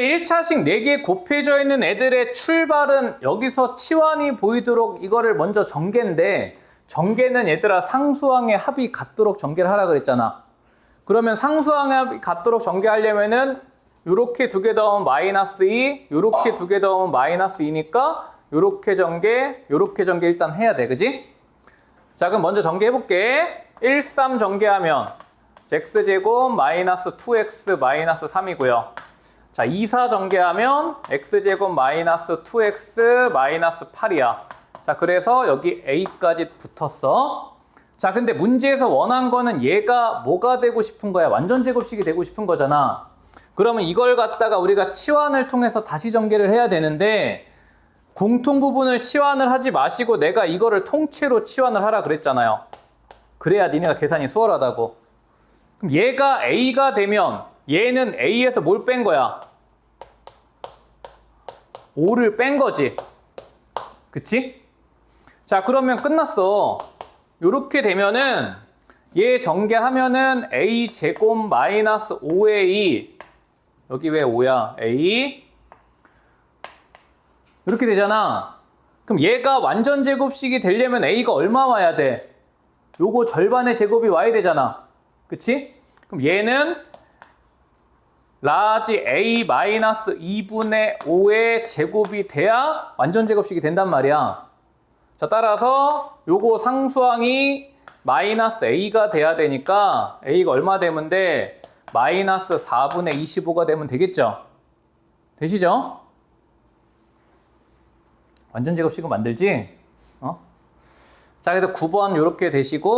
1차식 4개 곱해져 있는 애들의 출발은 여기서 치환이 보이도록 이거를 먼저 전개인데 전개는 얘들아 상수항의 합이 같도록 전개를 하라 그랬잖아. 그러면 상수항의 합이 같도록 전개하려면은 요렇게 두 개 더하면 마이너스 2, 요렇게 두 개 더하면 마이너스 2니까 요렇게 전개, 요렇게 전개 일단 해야 돼. 그지? 자, 그럼 먼저 전개해 볼게. 1, 3 전개하면 x제곱 마이너스 2x 마이너스 3이고요. 자, 2, 4 전개하면 x제곱 마이너스 2x 마이너스 8이야. 자, 그래서 여기 a까지 붙었어. 자, 근데 문제에서 원한 거는 얘가 뭐가 되고 싶은 거야? 완전 제곱식이 되고 싶은 거잖아. 그러면 이걸 갖다가 우리가 치환을 통해서 다시 전개를 해야 되는데 공통 부분을 치환을 하지 마시고 내가 이거를 통째로 치환을 하라 그랬잖아요. 그래야 니네가 계산이 수월하다고. 그럼 얘가 A가 되면 얘는 A에서 뭘 뺀 거야? 5를 뺀 거지. 그치? 자, 그러면 끝났어. 요렇게 되면은 얘 전개하면은 A 제곱 마이너스 5A 여기 왜 5야? A 이렇게 되잖아. 그럼 얘가 완전 제곱식이 되려면 A가 얼마 와야 돼? 요거 절반의 제곱이 와야 되잖아. 그치? 그럼 얘는 라지 A 마이너스 2분의 5의 제곱이 돼야 완전 제곱식이 된단 말이야. 자, 따라서 요거 상수항이 마이너스 A가 돼야 되니까 A가 얼마 되면 돼? 마이너스 4분의 25가 되면 되겠죠? 되시죠? 완전 제곱식은 만들지? 어? 자, 그래서 9번 이렇게 되시고